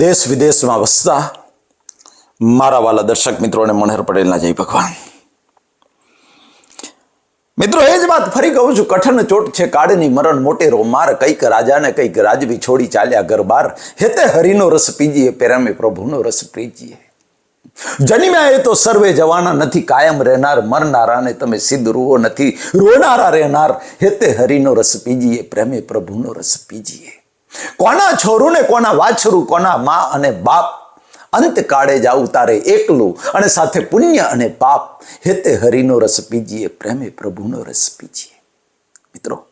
દેશ વિદેશમાં વસતા મારા વાલા દર્શક મિત્રોને મનહર પટેલના જય ભગવાન. મિત્રો, એ જ વાત ફરી કહું છું કઠન ચોટ છે કાળની મરણ, મોટે માર કંઈક રાજાને કંઈક રાજવી છોડી ચાલ્યા ગરબાર, હેતે હરિનો રસ પીજીએ, પેરામે પ્રભુનો રસ પીજીએ. જન્મ્યા એ તો સર્વે જવાના નથી, કાયમ રહેનાર, મરનારાને તમે સિદ્ધ રૂવો નથી, રોનારા રહેનાર, હેતે હરિનો રસ પીજીએ, પ્રેમે પ્રભુનો રસ પીજીએ. કોના છોરું ને કોના વાછરું, કોના મા અને બાપ? અંત કાળે જાવું તારે એકલું અને સાથે પુણ્ય અને પાપ. હેતે હરિનો રસ પીજીએ, પ્રેમે પ્રભુનો રસ પીજીએ. મિત્રો,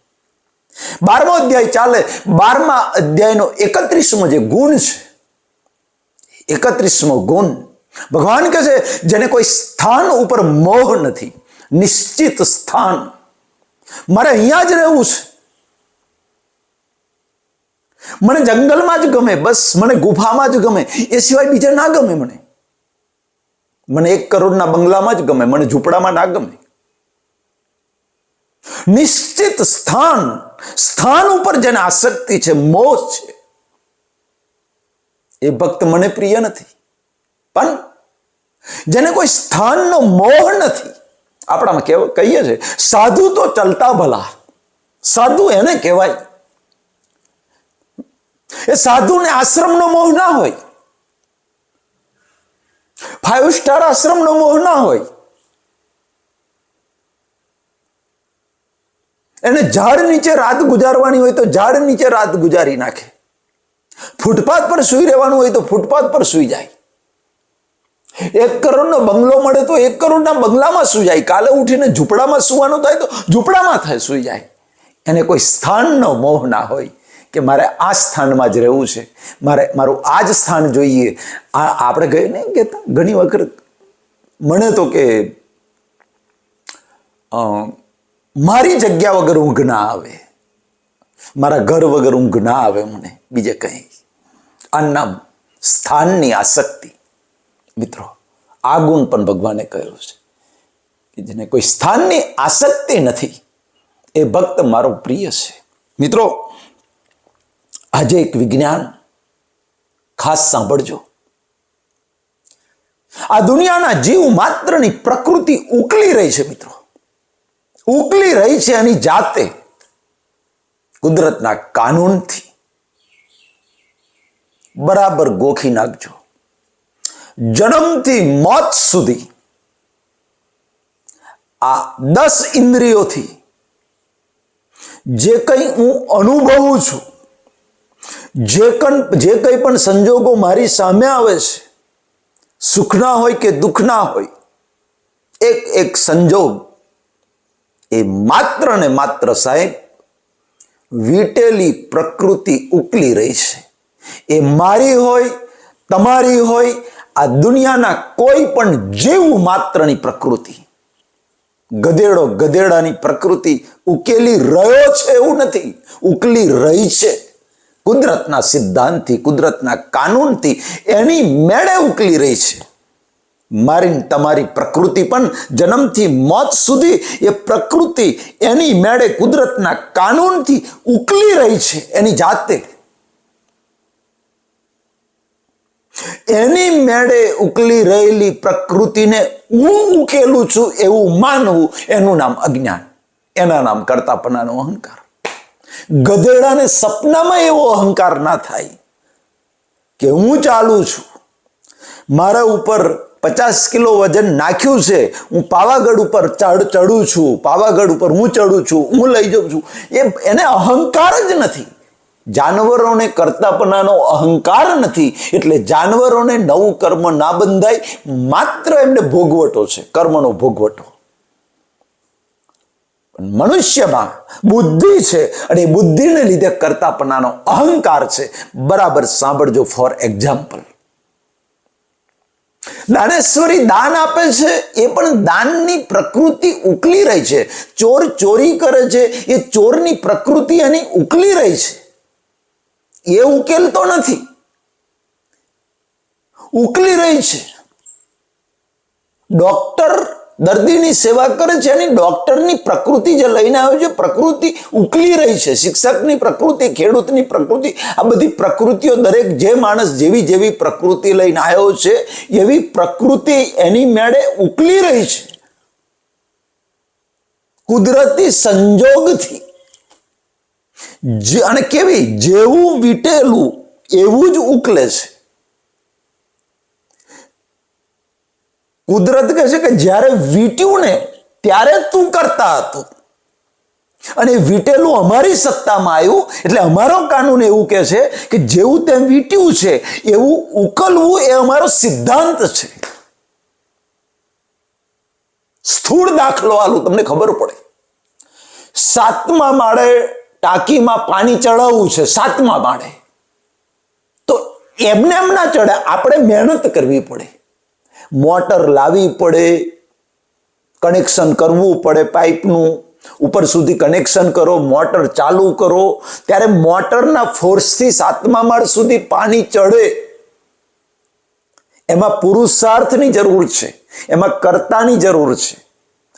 બારમો અધ્યાય ચાલે. બારમા અધ્યાયનો એકત્રીસમો જે ગુણ છે, એકત્રીસમો ગુણ, ભગવાન કહે છે, જેને કોઈ સ્થાન ઉપર મોહ નથી, નિશ્ચિત સ્થાન. મારે અહીંયા જ રહેવું છે. મને જંગલમાં જ ગમે, બસ મને ગુફામાં જ ગમે, એ સિવાય બીજા ના ગમે મને. મને એક કરોડના બંગલામાં જ ગમે, મને ઝૂંપડામાં ના ગમે. નિશ્ચિત સ્થાન સ્થાન ઉપર જેને આસક્તિ છે મોહ છે, એ ભક્ત મને પ્રિય નથી. પણ જેને કોઈ સ્થાનનો મોહ નથી, આપણામાં કહીએ છે, સાધુ તો ચલતા ભલા, સાધુ એને કહેવાય. એ સાધુને આશ્રમનો મોહ ના હોય. ફાઈવ સ્ટાર આશ્રમનો મોહ ના હોય. એને ઝાડ નીચે રાત ગુજારવાની હોય તો ઝાડ નીચે રાત ગુજારી નાખે. ફૂટપાથ પર સૂઈ રહેવાનું હોય તો ફૂટપાથ પર સૂઈ જાય. એક કરોડનો બંગલો મળે તો એક કરોડના બંગલામાં સૂઈ જાય. કાલે ઉઠીને ઝૂંપડામાં સૂવાનું થાય તો ઝૂંપડામાં થાય સૂઈ જાય. એને કોઈ સ્થાનનો મોહ ના હોય. કે મારે આ સ્થાનમાં જ રહેવું છે. મારે, મારું આ જ સ્થાન જોઈએ. આ આપણે ગਏ ને કે ઘણી વખત મને તો કે મારી જગ્યા વગર ઊંઘ ના આવે. મારા ઘર વગર ઊંઘ ના આવે મને. બીજે કંઈ. આ નામ સ્થાનની આસક્તિ મિત્રો, આ ગુણ પણ ભગવાને કહ્યું છે કે જેને કોઈ સ્થાનની આસક્તિ નથી, એ ભક્ત મારો પ્રિય છે. મિત્રો આજે એક વિજ્ઞાન ખાસ સાંભળજો. આ દુનિયાના જીવ માત્રની પ્રકૃતિ ઉકલી રહી છે મિત્રો. ઉકલી રહી છે એની જાતે કુદરતના કાનૂનથી. બરાબર ગોખી નાખજો. જન્મથી મોત સુધી આ દસ ઇન્દ્રિયોથી જે કંઈ હું અનુભવું છું જે કણ, જે કંઈ પણ સંજોગો મારી સામે આવે છે સુખના હોય કે દુઃખના હોય, એક એક સંજોગ એ માત્ર ને માત્ર સાહેબ વીટેલી પ્રકૃતિ ઉકલી રહી છે. એ મારી હોય, તમારી હોય, આ દુનિયાના કોઈ પણ જીવ માત્રની પ્રકૃતિ. ગધેડો ગધેડાની પ્રકૃતિ ઉકેલી રહ્યો છે એવું નથી, ઉકલી રહી છે. કુદરતના સિદ્ધાંતથી, કુદરતના કાનૂનથી એની મેળે ઉકલી રહી છે. મારી તમારી પ્રકૃતિ પણ જન્મથી મોત સુધી એ પ્રકૃતિ એની મેળે કુદરતના કાનૂનથી ઉકલી રહી છે, એની જાતે. એની મેળે ઉકલી રહેલી પ્રકૃતિને હું ઉકેલું છું એવું માનવું એનું નામ અજ્ઞાન. એના નામ કરતાપણાનો અહંકાર. ગધેડાને સપનામાં એવો અહંકાર ના થાય કે હું ચાલુ છું. મારા ઉપર પચાસ કિલો વજન નાખ્યું છે, હું પાવાગઢ ઉપર ચડ ચડું છું, પાવાગઢ ઉપર હું ચડું છું, હું લઈ જાઉં છું. એ એને અહંકાર જ નથી. જાનવરોને કરતાપનાનો અહંકાર નથી. એટલે જાનવરોને નવું કર્મ ના બંધાય, માત્ર એમને ભોગવટો છે, કર્મનો ભોગવટો. મનુષ્યમાં બુદ્ધિ છે અને બુદ્ધિને લીધે કરતાપણાનો અહંકાર છે. બરાબર સાંભળજો ફોર એક્ઝામ્પલ. દાનેશ્વરી દાન આપે છે, એ પણ દાનની પ્રકૃતિ ઉકલી રહી છે. ચોર ચોરી કરે છે, એ ચોરની પ્રકૃતિ એની ઉકલી રહી છે. એ ઉકેલતો નથી. ઉકલી રહી છે. ડોક્ટર દર્દીની સેવા કરે છે એની ડૉક્ટરની પ્રકૃતિ જે લઈને આવ્યો છે, પ્રકૃતિ ઉકલી રહી છે. શિક્ષકની પ્રકૃતિ, ખેડૂતની પ્રકૃતિ, આ બધી પ્રકૃતિઓ દરેક જે માણસ જેવી જેવી પ્રકૃતિ લઈને આવ્યો છે, એવી પ્રકૃતિ એની મેળે ઉકલી રહી છે. કુદરતી સંજોગથી. અને કેવી? જેવું વીટેલું એવું જ ઉકલે છે. કુદરત કહે છે કે જ્યારે વીટ્યું ને ત્યારે તું કરતા હતો. અને વીટેલું અમારી સત્તામાં આવ્યું, એટલે અમારો કાનૂન એવું કહે છે કે જેવું તેમ વીટ્યું છે, એવું ઉકલવું એ અમારો સિદ્ધાંત છે. સ્થૂળ દાખલો આલું, તમને ખબર પડે. સાતમા માળે ટાંકીમાં પાણી ચડાવવું છે, સાતમા માળે. તો એમને એમ ના ચડે, આપણે મહેનત કરવી પડે. મોટર લાવવી પડે કનેક્શન કરવું પડે પાઇપનું. ઉપર સુધી કનેક્શન કરો, મોટર ચાલુ કરો. ત્યારે મોટરના ફોર્સથી સાતમા માળ સુધી પાણી ચડે. એમાં પુરુષાર્થની જરૂર છે, એમાં કર્તાની જરૂર છે.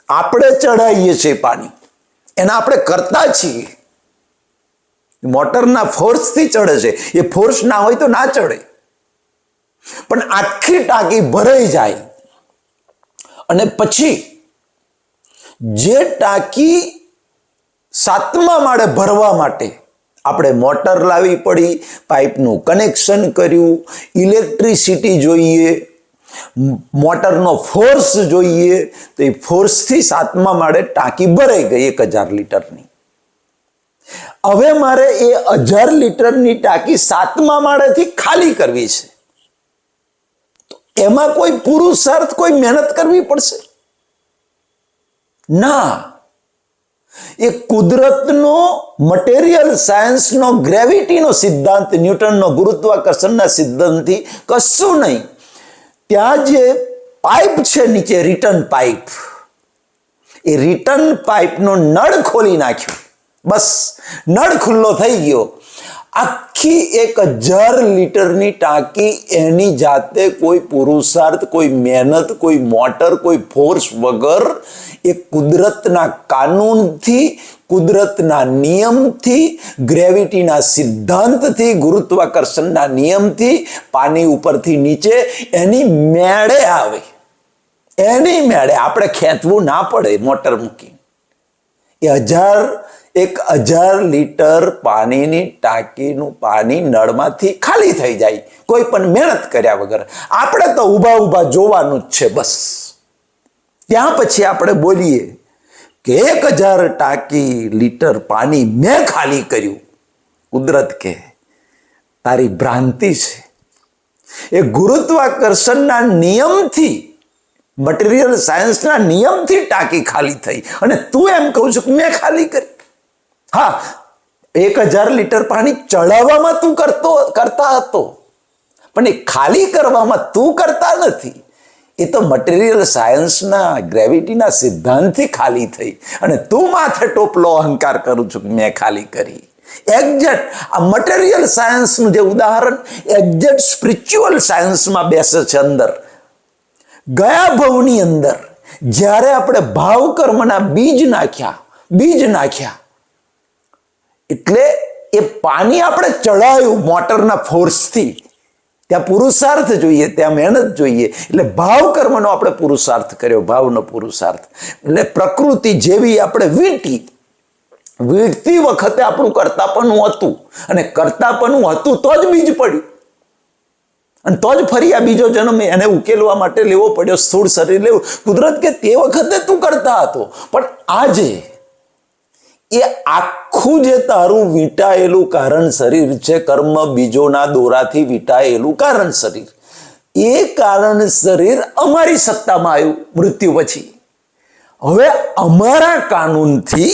આપણે ચડાવીએ છીએ પાણી. એના આપણે કરતા છીએ. મોટરના ફોર્સથી ચડે છે. એ ફોર્સ ના હોય તો ના ચડે. પણ આખી ટાંકી ભરાઈ જાય. અને પછી જે ટાંકી સાતમા માળે ભરવા માટે આપણે મોટર લાવવી પડી, પાઇપનું કનેક્શન કર્યું, ઇલેક્ટ્રિસિટી જોઈએ, મોટરનો ફોર્સ જોઈએ, તો એ ફોર્સથી સાતમા માળે ટાંકી ભરાઈ ગઈ એક હજાર લીટરની. હવે મારે એ હજાર લીટરની ટાંકી સાતમા માળેથી ખાલી કરવી છે. એમાં કોઈ પુરુષાર્થ કોઈ મહેનત કરવી પડશે? ના. એ કુદરતનો મટીરિયલ સાયન્સનો ગ્રેવિટીનો સિદ્ધાંત, ન્યૂટનનો, ગુરુત્વાકર્ષણના સિદ્ધાંતથી કશું નહીં. ત્યાં જે પાઇપ છે નીચે રિટર્ન પાઇપ એ રિટર્ન પાઇપનો નળ ખોલી નાખ્યો. બસ, નળ ખુલ્લો થઈ ગયો. આખી એક હજાર લીટરની ટાંકી એની જાતે કોઈ પુરુષાર્થ, કોઈ મહેનત, કોઈ મોટર, કોઈ ફોર્સ વગર એ કુદરતના કાનૂનથી, કુદરતના નિયમથી ગ્રેવિટીના સિદ્ધાંતથી, ગુરુત્વાકર્ષણના નિયમથી પાણી ઉપરથી નીચે એની મેળે આવે. એની મેળે આપણે ખેંચવું ના પડે મોટર મૂકી એ હજાર એક હજાર લીટર પાણીની ટાંકીનું પાણી નળમાંથી ખાલી થઈ જાય. કોઈ પણ મહેનત કર્યા વગર. આપણે તો ઊભા ઊભા જોવાનું જ છે બસ. ત્યાં પછી આપણે બોલીએ કે એક હજાર ટાંકી લીટર પાણી મેં ખાલી કર્યું. કુદરત કે તારી ભ્રાંતિ છે. એ ગુરુત્વાકર્ષણના નિયમથી મટીરિયલ સાયન્સના નિયમથી ટાંકી ખાલી થઈ. અને તું એમ કહું છું કે મેં ખાલી કરી. હા, એક હજાર લીટર પાણી ચડાવવામાં તું કરતો, કરતા હતો. પણ એ ખાલી કરવામાં તું કરતા નથી. એ તો મટીરિયલ સાયન્સના ગ્રેવિટીના સિદ્ધાંતથી ખાલી થઈ. અને તું માથે ટોપલો અહંકાર કરું છું મેં ખાલી કરી. એક્ઝેક્ટ આ મટીરિયલ સાયન્સનું જે ઉદાહરણ એક્ઝેક્ટ સ્પિરિચ્યુઅલ સાયન્સમાં બેસે છે અંદર. ગયા ભવની અંદર, જ્યારે આપણે ભાવ કર્મના બીજ નાખ્યા બીજ નાખ્યા એટલે એ પાણી આપણે ચડાયું મોટરના ફોર્સથી, ત્યાં પુરુષાર્થ જોઈએ, ત્યાં મહેનત જોઈએ. એટલે ભાવ કર્મનો આપણે પુરુષાર્થ કર્યો, ભાવનો પુરુષાર્થ. એટલે પ્રકૃતિ જેવી આપણે વીંટી, વીંટતી વખતે આપણું કરતાપણું હતું. અને કરતાપણું હતું તો જ બીજ પડ્યું. અને તો જ ફરી આ બીજો જન્મ એને ઉકેલવા માટે લેવો પડ્યો, સ્થૂળ શરીર લેવું. કુદરત કે તે વખતે તું કરતા હતો. પણ આજે એ આખું જે તારું વીંટાયેલું કારણ શરીર છે, કર્મ બીજોના દોરાથી વીંટાયેલું કારણ શરીર. એ કારણ શરીર અમારી સત્તામાં આવ્યું મૃત્યુ પછી. હવે અમારા કાનૂનથી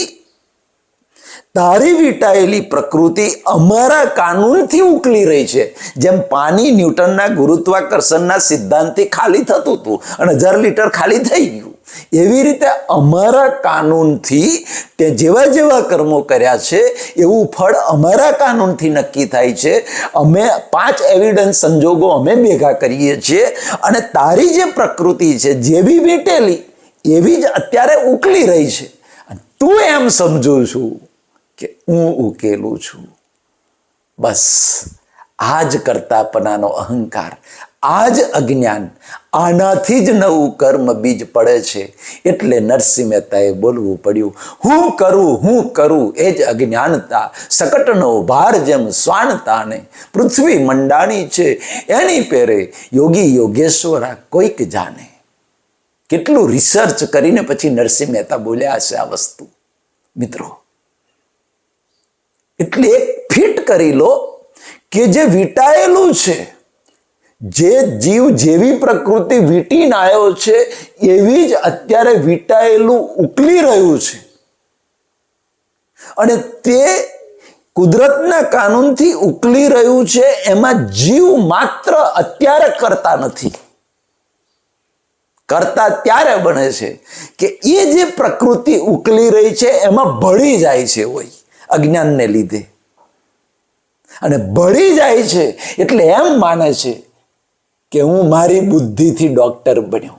તારી વીંટાયેલી પ્રકૃતિ અમારા કાનૂનથી ઉકલી રહી છે. જેમ પાણી ન્યૂટનના ગુરુત્વાકર્ષણના સિદ્ધાંતથી ખાલી થતું હતું અને હજાર લીટર ખાલી થઈ ગયું. એવી રીતે અમારા કાનૂનથી તે જેવા જેવા કર્મો કર્યા છે, એવું ફળ અમારા કાનૂનથી નક્કી થાય છે. અમે પાંચ એવિડન્સ સંજોગો અમે ભેગા કરીએ છીએ અને તારી જે પ્રકૃતિ છે, જેવી વીટેલી, એવી જ અત્યારે ઉકલી રહી છે. તું એમ સમજુ છું કે હું ઉકેલું છું. બસ, આ જ કરતાપનાનો અહંકાર આ જ અજ્ઞાન આનાથી જ નવું કર્મ બીજ પડે છે. એટલે નરસિંહ મહેતાએ બોલવું પડ્યું, હું કરું હું કરું, એ જ અજ્ઞાનતા. સકટનો ભાર જેમ સ્વાનતાને. પૃથ્વી મંડાણી છે, એની પેરે યોગી યોગેશ્વરા કોઈક જાણે. કેટલું રિસર્ચ કરીને પછી નરસિંહ મહેતા બોલ્યા હશે આ વસ્તુ. મિત્રો, એટલે એક ફિટ કરી લો કે જે વીટાયેલું છે જે જીવ જેવી પ્રકૃતિ વીટીને આવ્યો છે, એવી જ અત્યારે વીટાયેલું ઉકલી રહ્યું છે. અને તે કુદરતના કાનૂનથી ઉકલી રહ્યું છે, એમાં જીવ માત્ર અત્યારે કરતા નથી. કરતા ત્યારે બને છે કે એ જે પ્રકૃતિ ઉકલી રહી છે, એમાં ભળી જાય છે હોય અજ્ઞાનને લીધે. અને ભળી જાય છે, એટલે એમ માને છે કે હું મારી બુદ્ધિથી ડોક્ટર બન્યો.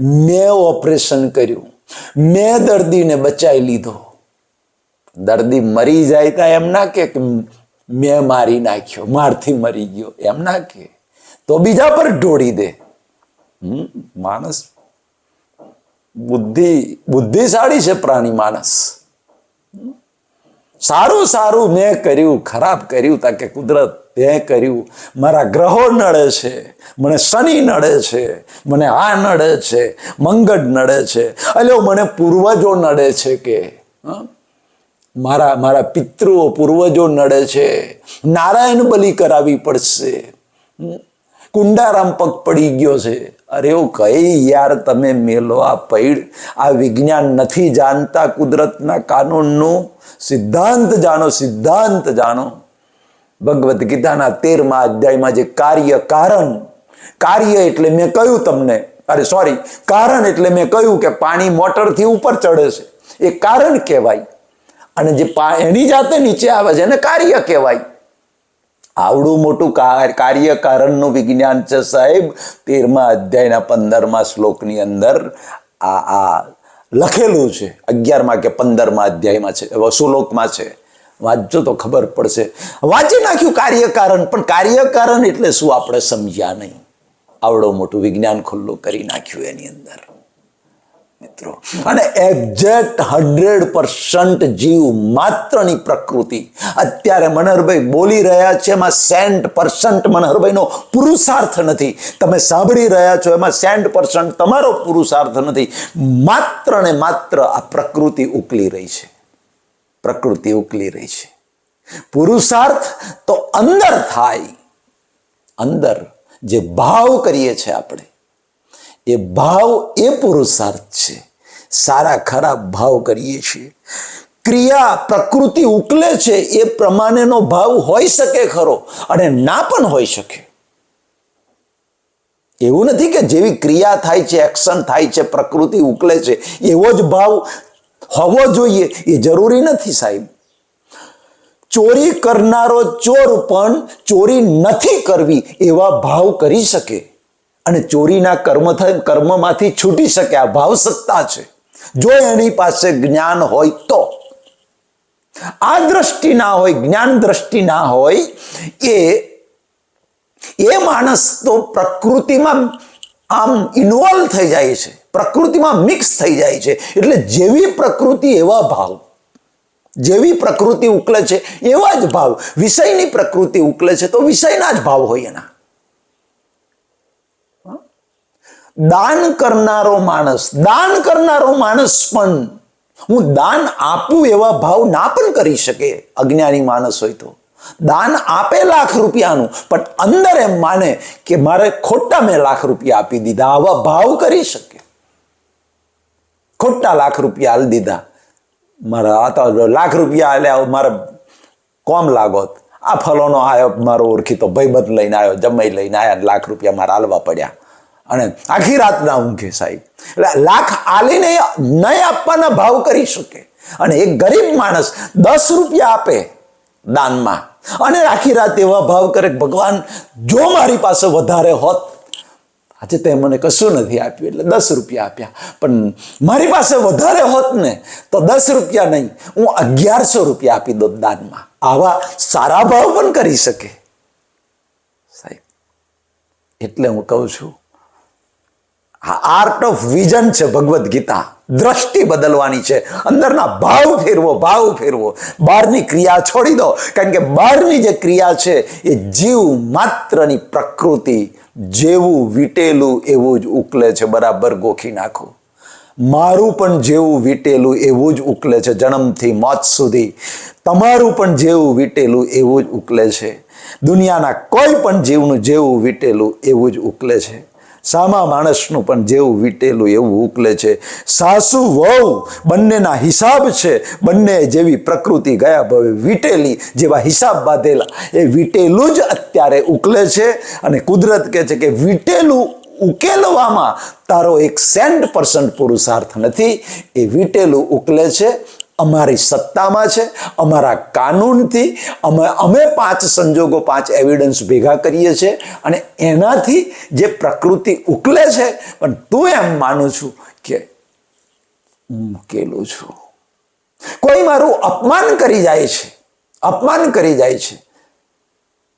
મેં ઓપરેશન કર્યું. મેં દર્દીને બચાવી લીધો. દર્દી મરી જાય તા એમ ના કે મેં મારી નાખ્યો, મારથી મરી ગયો, એમ ના કે. તો બીજા પર ઢોળી દે. માણસ બુદ્ધિ, બુદ્ધિશાળી છે પ્રાણી માણસ. સારું સારું મેં કર્યું, ખરાબ કર્યું, તા કે કુદરત તે કર્યું. મારા ગ્રહો નડે છે, મને શનિ નડે છે, મને આ નડે છે, મંગળ નડે છે. અલ્યો, મને પૂર્વજો નડે છે કે? મારા મારા પિતૃઓ પૂર્વજો નડે છે. નારાયણ બલિ કરાવી પડશે? કુંડારામ પગ પડી ગયો છે. અરે એવું કઈ યાર તમે મેલો આ પૈડ, આ વિજ્ઞાન નથી જાણતા કુદરતના કાનૂનનું? સિદ્ધાંત જાણો સિદ્ધાંત જાણો. ભગવદ્ ગીતાના તેરમા અધ્યાયમાં જે કાર્ય કારણ, કાર્ય એટલે મેં કહ્યું તમને, અરે સોરી કારણ એટલે મેં કહ્યું કે પાણી મોટરથી ઉપર ચડે છે. એ કારણ કહેવાય. અને જે એની જાતે નીચે આવે છે એને કાર્ય કહેવાય. આવડું મોટું કાર- કાર્ય કારણનું વિજ્ઞાન છે સાહેબ. તેરમા અધ્યાયના પંદરમા શ્લોકની અંદર આ આ લખેલું છે. અગિયારમાં કે પંદરમા અધ્યાયમાં છે. શ્લોકમાં છે? વાંચજો તો ખબર પડશે. વાંચી નાખ્યું કાર્યકારણ, પણ કાર્યકારણ એટલે શું? આપણે સમજ્યા નહીં. આવડો મોટું વિજ્ઞાન ખુલ્લું કરી નાખ્યું એની અંદર. મિત્રો. અને એક્ઝેક્ટ હંડ્રેડ પર્સન્ટ જીવ માત્રની પ્રકૃતિ. અત્યારે મનહરભાઈ બોલી રહ્યા છે, એમાં સેન્ટ પર્સન્ટ મનહરભાઈનો પુરુષાર્થ નથી. તમે સાંભળી રહ્યા છો, એમાં સેન્ટ પર્સન્ટ તમારો પુરુષાર્થ નથી. માત્ર ને માત્ર આ પ્રકૃતિ ઉકલી રહી છે. પ્રકૃતિ ઉકલી રહી છે. પુરુષાર્થ તો અંદર થાય. અંદર જે ભાવ કરીએ છીએ આપણે એ ભાવ એ પુરુષાર્થ છે. સારા ખરાબ ભાવ કરીએ છીએ. ક્રિયા પ્રકૃતિ ઉકલે છે એ પ્રમાણેનો ભાવ હોઈ શકે ખરો અને ના પણ હોઈ શકે. એવું નથી કે જેવી ક્રિયા થાય છે, એક્શન થાય છે, પ્રકૃતિ ઉકલે છે, એવો જ ભાવ હોવો જોઈએ. એ જરૂરી નથી સાહેબ. ચોરી કરનારો ચોર પણ ચોરી નથી કરવી એવા ભાવ કરી શકે. અને ચોરીના કર્મ થાય, કર્મમાંથી છૂટી શકે, આ ભાવ સત્તા છે. જો એની પાસે જ્ઞાન હોય તો. આ દ્રષ્ટિ ના હોય, જ્ઞાન દ્રષ્ટિ ના હોય, એ એ માણસ તો પ્રકૃતિમાં આમ ઇન્વોલ્વ થઈ જાય છે. પ્રકૃતિમાં મિક્સ થઈ જાય છે. એટલે જેવી પ્રકૃતિ એવા ભાવ. જેવી પ્રકૃતિ ઉકલે છે એવા જ ભાવ. વિષયની પ્રકૃતિ ઉકલે છે તો વિષયના જ ભાવ હોય એના. દાન કરનારો માણસ, દાન કરનારો માણસ પણ હું દાન આપું એવા ભાવ ના પણ કરી શકે, અજ્ઞાની માણસ હોય તો. દાન આપે લાખ રૂપિયાનું, પણ અંદર એમ માને કે મારે ખોટા મેં લાખ રૂપિયા આપી દીધા, આવા ભાવ કરી શકે. ખોટા લાખ રૂપિયા હાલ દીધા. મારા આ તો લાખ રૂપિયા આલ્યા મારે કોમ લાગોત. આ ફલોનો આવ્યો મારો ઓળખીતો ભાઈબંધ લઈને આવ્યો જમાઈ લઈને આવ્યા લાખ રૂપિયા મારા હાલવા પડ્યા. અને આખી રાત ના ઊંઘે સાહેબ. એટલે લાખ આલીને નહીં આપવાના ભાવ કરી શકે. અને એક ગરીબ માણસ દસ રૂપિયા આપે દાનમાં. અને આખી રાત એવા ભાવ કરે ભગવાન, જો મારી પાસે વધારે હોત, આજે તે મને કશું નથી આપ્યું, એટલે દસ રૂપિયા આપ્યા. પણ મારી પાસે વધારે હોત ને, તો દસ રૂપિયા નહીં. હું અગિયારસો રૂપિયા આપી દઉં દાનમાં. આવા સારા ભાવ પણ કરી શકે. સાહેબ, એટલે હું કહું છું આર્ટ ઓફ વિઝન છે ભગવદ્ ગીતા. દ્રષ્ટિ બદલવાની છે. અંદરના ભાવ ફેરવો ભાવ ફેરવો. બહારની ક્રિયા છોડી દો. કારણ કે બહારની જે ક્રિયા છે એ જીવ માત્રની પ્રકૃતિ જેવું વીટેલું એવું જ ઉકલે છે. બરાબર ગોખી નાખો. મારું પણ જેવું વીટેલું એવું જ ઉકલે છે. જન્મથી મોત સુધી તમારું પણ જેવું વીટેલું એવું જ ઉકલે છે. દુનિયાના કોઈ પણ જીવનું જેવું વીટેલું એવું જ ઉકલે છે. સામા માણસનું પણ જેવું વીટેલું એવું ઉકલે છે. સાસુ વહુ બંનેના હિસાબ છે. બંને જેવી પ્રકૃતિ ગયા ભવે વીટેલી જેવા હિસાબ બાંધેલા. એ વીટેલું જ અત્યારે ઉકલે છે અને કુદરત કહે છે કે વીટેલું ઉકેલવામાં તારો એક સેન્ટ પર્સન્ટ પુરુષાર્થ નથી. એ વીટેલું ઉકલે છે. અમારી સત્તામાં છે, અમારા કાનૂનથી અમે અમે પાંચ સંજોગો, પાંચ એવિડન્સ ભેગા કરીએ છીએ અને એનાથી જે પ્રકૃતિ ઉકલે છે, પણ તું એમ માનું છું કે હું મૂકેલું છું. કોઈ મારું અપમાન કરી જાય છે, અપમાન કરી જાય છે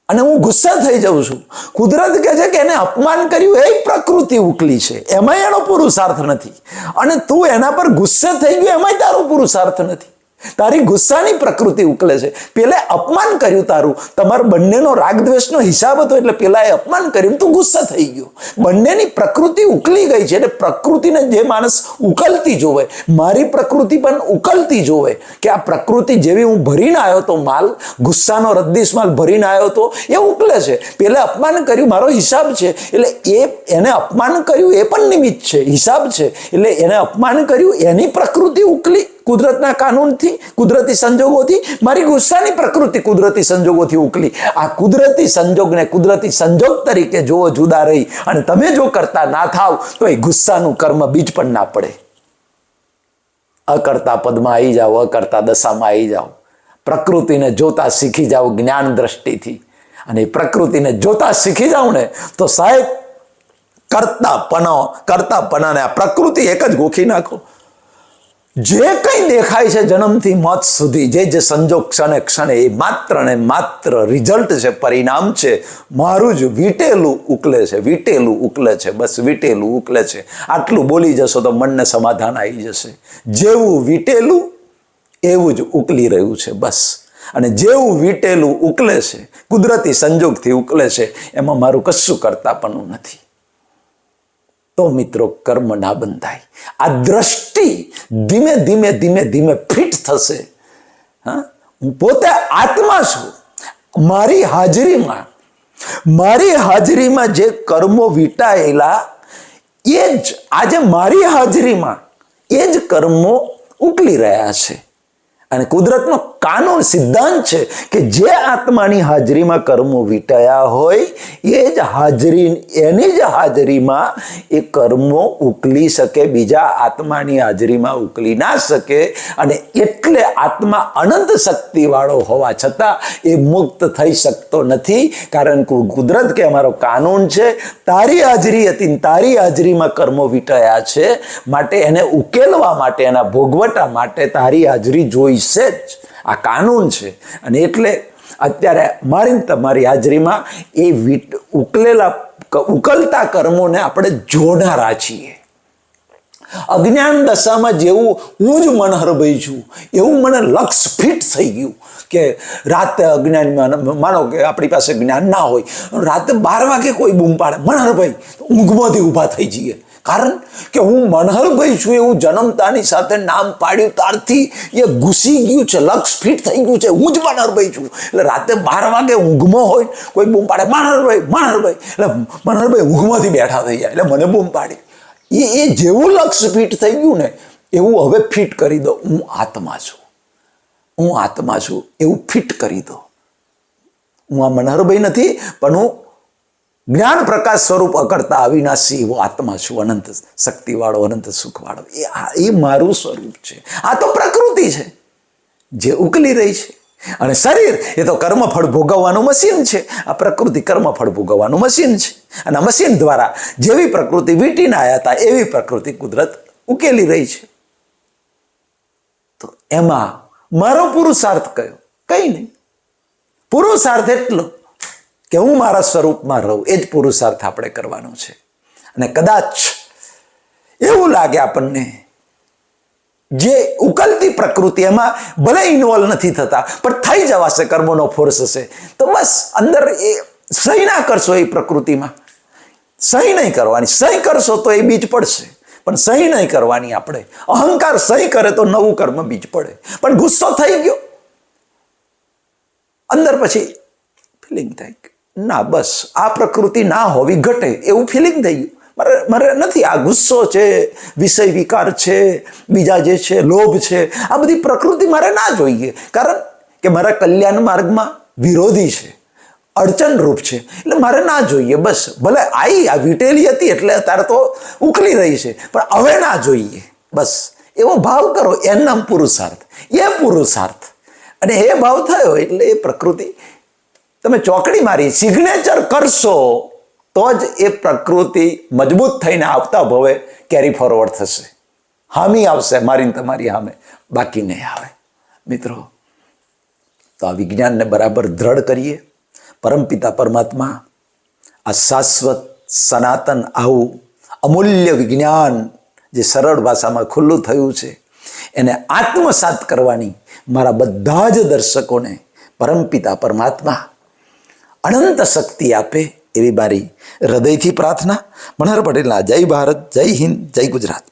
અને હું ગુસ્સા થઈ જાઉં છું. કુદરત કહે છે કે એને અપમાન કર્યું એ પ્રકૃતિ ઉકલી છે. એમાં એનો પુરુષાર્થ નથી. અને તું એના પર ગુસ્સે થઈ ગયો, એમાંય તારો પુરુષાર્થ નથી. તારી ગુસ્સાની પ્રકૃતિ ઉકલે છે. પેલે અપમાન કર્યું તારું. તમારા બંનેનો રાગ દ્વેષનો હિસાબ હતો એટલે પેલા એ અપમાન કર્યું તું ગુસ્સા થઈ ગયો. બંનેની પ્રકૃતિ ઉકલી ગઈ છે એટલે પ્રકૃતિને જે માણસ ઉકલતી જોવે, મારી પ્રકૃતિ પણ ઉકલતી જોવે કે આ પ્રકૃતિ જેવી હું ભરીને આવ્યો તો માલ, ગુસ્સાનો રદ્દીસ માલ ભરીને આવ્યો તો એ ઉકલે છે. પેલે અપમાન કર્યું, મારો હિસાબ છે. એટલે એ એને અપમાન કર્યું એ પણ નિમિત્ત છે. હિસાબ છે. એટલે એને અપમાન કર્યું, એની પ્રકૃતિ ઉકલી. કુદરતના કાનૂનથી, કુદરતી સંજોગોથી, મારી ગુસ્સાની પ્રકૃતિ કુદરતી સંજોગોથી ઉકલી. આ કુદરતી સંજોગને કુદરતી સંજોગ તરીકે જોવો જુદા રહી. અને તમે જો કરતા ના થાવ, તો એ ગુસ્સાનું કર્મ બીજ પણ ના પડે. અકર્તા પદમાં આવી જાઓ, અકર્તા દશામાં આવી જાઓ. પ્રકૃતિને જોતા શીખી જાઓ જ્ઞાન દ્રષ્ટિથી. અને પ્રકૃતિને જોતા શીખી જાઓ ને તો સાહેબ કરતા પનો કરતા પનાને આ પ્રકૃતિ એક જ ગોખી નાખો. જે કંઈ દેખાય છે જન્મથી મોત સુધી, જે જે સંજોગ ક્ષણે ક્ષણે, એ માત્ર ને માત્ર રિઝલ્ટ છે, પરિણામ છે, મારું જ વીટેલું ઉકલે છે, વીટેલું ઉકલે છે, બસ વીટેલું ઉકલે છે. આટલું બોલી જશો તો મનને સમાધાન આવી જશે. જેવું વીટેલું, એવું જ ઉકલી રહ્યું છે, બસ. અને જેવું વીટેલું ઉકલે છે, કુદરતી સંજોગથી ઉકલે છે, એમાં મારું કશું કરતા પણ નથી. તો મિત્રો કર્મ ના બંધાય. આ દ્રષ્ટિ ધીમે ધીમે ધીમે ધીમે ફિટ થશે. હા? હું પોતે આત્મા છું. મારી હાજરીમાં મારી હાજરીમાં જે કર્મો વીટાયેલા, એ જ આજે મારી હાજરીમાં, એ જ કર્મો ઉકલી રહ્યા છે. અને કુદરતનો કાનૂન સિદ્ધાંત છે કે જે આત્માની હાજરીમાં કર્મો વીટાયા હોય, એ જ હાજરી, એની જ હાજરીમાં એ કર્મો ઉકલી શકે, બીજા આત્માની હાજરીમાં ઉકલી ના શકે, અને એટલે આત્મા અનંત શક્તિવાળો હોવા છતાં એ મુક્ત થઈ શકતો નથી. કારણ કે કુદરત કે અમારો કાનૂન છે, તારી હાજરી હતી તારી હાજરીમાં કર્મો વીટાયા છે, માટે એને ઉકેલવા માટે, એના ભોગવટા માટે તારી હાજરી જોઈશે જ. આ કાનૂન છે. અને એટલે અત્યારે મારી તમારી હાજરીમાં એ વીટ ઉકલેલા ઉકલતા કર્મોને આપણે જોનારા છીએ. અજ્ઞાન દશામાં જેવું હું જ મનહરભાઈ છું. એવું મને લક્ષ ફિટ થઈ ગયું કે રાતે અજ્ઞાનમાં માનો કે આપણી પાસે જ્ઞાન ના હોય, રાતે બાર વાગે કોઈ બૂમ પાડે મનહરભાઈ ઊંઘમાંથી ઊભા થઈ જઈએ. કારણ કે હું મનહરભાઈ છું, એવું જન્મતાની સાથે નામ પાડ્યું તારથી એ ઘૂસી ગયું છે, લક્ષ ફિટ થઈ ગયું છે. હું જ મનહરભાઈ છું. એટલે રાતે બાર વાગે ઊંઘમાં હોય, કોઈ બૂમ પાડે, મનહરભાઈ મનહરભાઈ. એટલે મનહરભાઈ ઊંઘમાંથી બેઠા થઈ જાય એટલે મને બૂમ પાડી. એ એ જેવું લક્ષ ફિટ થઈ ગયું ને, એવું હવે ફિટ કરી દો. હું આત્મા છું. હું આત્મા છું. એવું ફિટ કરી દો. હું આ મનહરભાઈ નથી, પણ હું જ્ઞાન પ્રકાશ સ્વરૂપ અકર્તા, અવિનાશી એવો આત્મા છું, અનંત શક્તિવાળો, અનંત સુખવાળો. એ એ મારું સ્વરૂપ છે. આ તો પ્રકૃતિ છે, જે ઉકલી રહી છે. અને શરીર, એ તો કર્મફળ ભોગવવાનું મશીન છે. આ પ્રકૃતિ કર્મફળ ભોગવવાનું મશીન છે. અને આ મશીન દ્વારા જેવી પ્રકૃતિ વીંટીને આવ્યા હતા, એવી પ્રકૃતિ કુદરત ઉકેલી રહી છે. તો એમાં મારો પુરુષાર્થ કયો? કંઈ નહીં. પુરુષાર્થ એટલો કે હું મારા સ્વરૂપમાં રહું, એ જ પુરુષાર્થ આપણે કરવાનો છે. અને કદાચ એવું લાગે આપણને જે ઉકલતી પ્રકૃતિ એમાં ભલે ઇન્વોલ્વ નથી થતા, પણ થઈ જવાશે કર્મોનો ફોર્સ હશે તો બસ અંદર એ સહી ના કરશો એ પ્રકૃતિમાં. સહી નહીં કરવાની. સહી કરશો તો એ બીજ પડશે. પણ સહી નહીં કરવાની આપણે. અહંકાર સહી કરે તો નવું કર્મ બીજ પડે. પણ ગુસ્સો થઈ ગયો. અંદર પછી ફિલિંગ થઈ કે ના, બસ, આ પ્રકૃતિ ના હોવી ઘટે એવું ફિલિંગ થઈ ગયું. મારે મારે નથી, આ ગુસ્સો છે, વિષય વિકાર છે, બીજા જે છે, લોભ છે, આ બધી પ્રકૃતિ મારે ના જોઈએ. કારણ કે મારા કલ્યાણ માર્ગમાં વિરોધી છે અડચણરૂપ છે, એટલે મારે ના જોઈએ. બસ, ભલે આવી આ વીટેલી હતી એટલે અત્યારે તો ઉકલી રહી છે, પણ હવે ના જોઈએ. બસ, એવો ભાવ કરો, એમ નામ પુરુષાર્થ, એ પુરુષાર્થ. અને એ ભાવ થયો એટલે એ પ્રકૃતિ તમે ચોકડી મારી સિગ્નેચર કરશો, તો જ એ પ્રકૃતિ મજબૂત થઈને આવતા ભવે કેરી ફોરવર્ડ થશે. હામી આવશે મારી તમારી હામે. બાકી નહીં આવે. મિત્રો, તો આ વિજ્ઞાનને બરાબર દ્રઢ કરીએ. પરમપિતા પરમાત્મા, આ શાશ્વત સનાતન આવું અમૂલ્ય વિજ્ઞાન જે સરળ ભાષામાં ખુલ્લું થયું છે, એને આત્મસાત કરવાની મારા બધા જ દર્શકોને પરમપિતા પરમાત્મા અનંત શક્તિ આપે એવી મારી હૃદયથી પ્રાર્થના. મનહર પટેલના જય ભારત, જય હિન્દ, જય ગુજરાત.